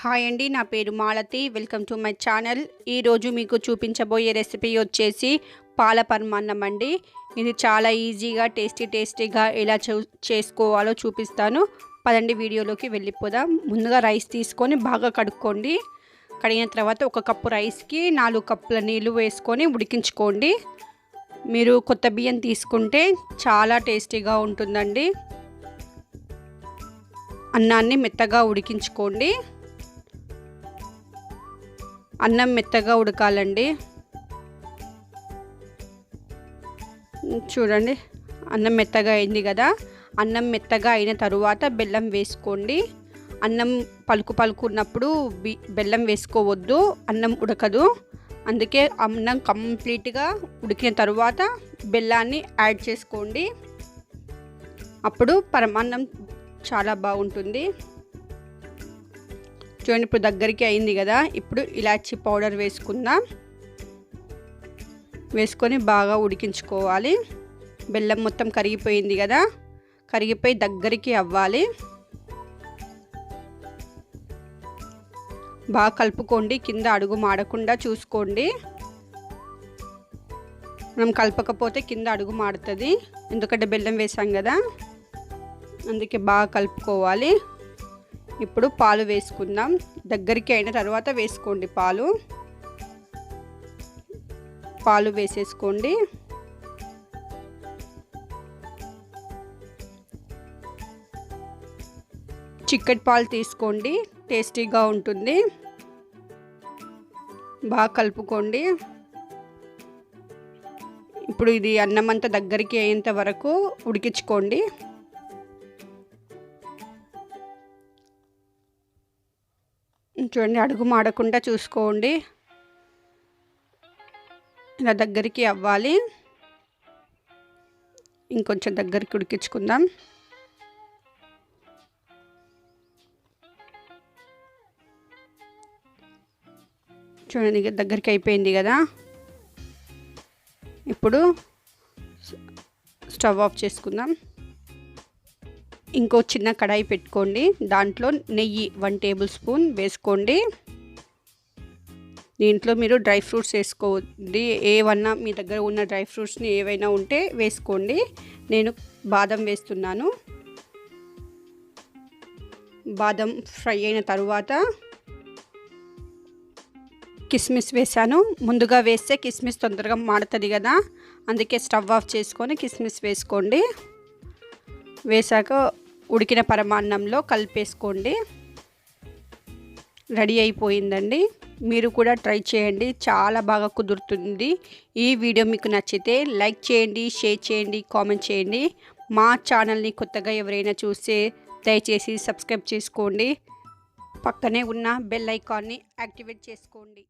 Hi అండి నా పేరు Malathi. Welcome to my channel. ఈరోజు మీకు చూపించబోయే రెసిపీ వచ్చేసి పాల పరమాన్నం అండి. ఇది చాలా ఈజీగా టేస్టీ టేస్టీగా ఎలా చూ చేసుకోవాలో చూపిస్తాను. పదండి వీడియోలోకి వెళ్ళిపోదాం. ముందుగా రైస్ తీసుకొని బాగా కడుక్కోండి. కడిగిన తర్వాత ఒక కప్పు రైస్కి నాలుగు కప్పుల నీళ్ళు వేసుకొని ఉడికించుకోండి. మీరు కొత్త బియ్యం తీసుకుంటే చాలా టేస్టీగా ఉంటుందండి. అన్నాన్ని మెత్తగా ఉడికించుకోండి. అన్నం మెత్తగా ఉడకాలండి. చూడండి అన్నం మెత్తగా అయింది కదా. అన్నం మెత్తగా అయిన తరువాత బెల్లం వేసుకోండి. అన్నం పలుకు పలుకు ఉన్నప్పుడు బెల్లం వేసుకోవద్దు అన్నం ఉడకదు. అందుకే అన్నం కంప్లీట్గా ఉడికిన తరువాత బెల్లాన్ని యాడ్ చేసుకోండి. అప్పుడు పరమాన్నం చాలా బాగుంటుంది. చూడండి ఇప్పుడు దగ్గరికి అయింది కదా. ఇప్పుడు ఇలాచి పౌడర్ వేసుకుందాం. వేసుకొని బాగా ఉడికించుకోవాలి. బెల్లం మొత్తం కరిగిపోయింది కదా. కరిగిపోయి దగ్గరికి అవ్వాలి. బాగా కలుపుకోండి. కింద అడుగు మాడకుండా చూసుకోండి. మనం కలపకపోతే కింద అడుగు మాడుతుంది. ఎందుకంటే బెల్లం వేసాం కదా. అందుకే బాగా కలుపుకోవాలి. ఇప్పుడు పాలు వేసుకుందాం. దగ్గరికి అయిన తర్వాత వేసుకోండి పాలు. పాలు వేసేసుకోండి. చిక్కటి పాలు తీసుకోండి. టేస్టీగా ఉంటుంది. బాగా కలుపుకోండి. ఇప్పుడు ఇది అన్నం అంతా దగ్గరికి అయ్యేంత వరకు ఉడికించుకోండి. చూడండి అడుగు మాడకుండా చూసుకోండి. ఇలా దగ్గరికి అవ్వాలి. ఇంకొంచెం దగ్గరికి ఉడికించుకుందాం. చూడండి దగ్గరికి అయిపోయింది కదా. ఇప్పుడు స్టవ్ ఆఫ్ చేసుకుందాం. ఇంకో చిన్న కడాయి పెట్టుకోండి. దాంట్లో నెయ్యి వన్ టేబుల్ స్పూన్ వేసుకోండి. దీంట్లో మీరు డ్రై ఫ్రూట్స్ వేసుకోండి. ఏవన్నా మీ దగ్గర ఉన్న డ్రై ఫ్రూట్స్ని ఏవైనా ఉంటే వేసుకోండి. నేను బాదం వేస్తున్నాను. బాదం ఫ్రై అయిన తరువాత కిస్మిస్ వేసాను ముందుగా వేస్తే కిస్మిస్ తొందరగా మాడుతుంది కదా. అందుకే స్టవ్ ఆఫ్ చేసుకొని కిస్మిస్ వేసుకోండి. వేసాక ఉడికిన పరమాన్నంలో కలిపేసుకోండి. రెడీ అయిపోయిందండి. మీరు కూడా ట్రై చేయండి. చాలా బాగా కుదురుతుంది. ఈ వీడియో మీకు నచ్చితే లైక్ చేయండి షేర్ చేయండి కామెంట్ చేయండి. మా ఛానల్ని కొత్తగా ఎవరైనా చూస్తే దయచేసి సబ్స్క్రైబ్ చేసుకోండి. పక్కనే ఉన్న బెల్ ఐకాన్ని యాక్టివేట్ చేసుకోండి.